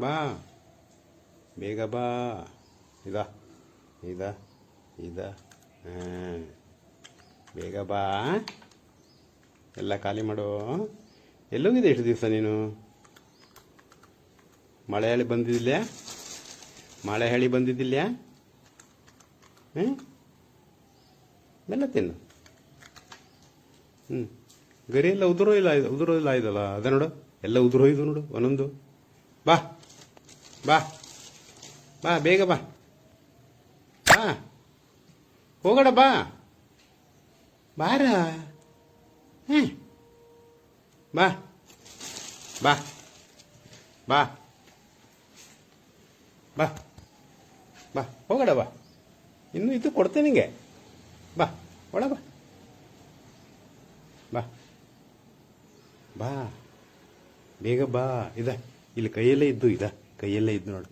ಬಾ ಬೇಗ ಬಾ ಇದ ಇದ ಇದ ಬೇಗ ಬಾ ಎಲ್ಲ ಖಾಲಿ ಮಾಡು. ಎಲ್ಲೋಗಿದೆ ಎಷ್ಟು ದಿವಸ ನೀನು? ಮಳೆ ಹೇಳಿ ಬಂದಿದ್ದಿಲ್ಲ ಮಳೆ ಹೇಳಿ ಬಂದಿದ್ದಿಲ್ಲ ಹ್ಞೂ ಬೆಲ್ಲ ತಿನ್ನು. ಹ್ಞೂ ಗರಿ ಎಲ್ಲ ಉದುರೋ ಇಲ್ಲ ಉದುರೋ ಇಲ್ಲ ಇದಲ್ಲ. ಅದೇ ನೋಡು. ಎಲ್ಲ ಉದುರೋಯ್ದು ನೋಡು. ಒಂದೊಂದು. ಬಾ. ಬಾ. ಬಾ, ಬೇಗ ಬಾ. ಬಾ. ಹೋಗಡ ಬಾ. ಬಾರ? ಹ್ಞೂ ಬಾ. ಬಾ. ಬಾ. ಬಾ. ಬಾ. ಹೋಗೋಣ, ಬಾ. ಇನ್ನು ಇದು ಕೊಡ್ತೇನೆ ನಿಂಗೆ. ಬಾ, ಒಳ ಬಾ. ಬಾ. ಬಾ. ಬೇಗ ಬಾ. ಇದ, ಇಲ್ಲಿ ಕೈಯಲ್ಲೇ ಇದ್ದು ಇದ. ಕೈಯಲ್ಲೇ ಇದ್ದು ನೋಡು.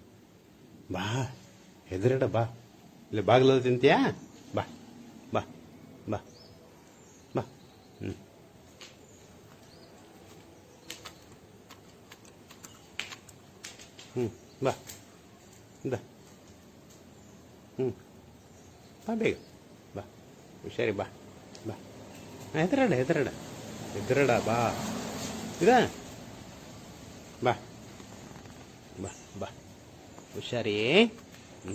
ಬಾ ಹೆದರಡ ಬಾ. ಇಲ್ಲ, ಬಾಗಿಲಲ್ಲಿ ತಿಂತೀಯಾ? ಬಾ ಬಾ ಬಾ ಬಾ. ಹ್ಞೂ ಹ್ಞೂ ಬಾ ಇಂದ ಹ್ಞೂ ಬಾ, ಬೇಗ. ಬಾ, ಹುಷಾರಿ, ಬಾ ಬಾ. ಹೆದರಡ ಹೆದರಡ ಹೆದರಡ ಬಾ. ಇದ? ಬಾ. ಬಾ ಬಾ ಹುಷಾರಿ ಹ್ಞೂ ಹ್ಞೂ ಹ್ಞೂ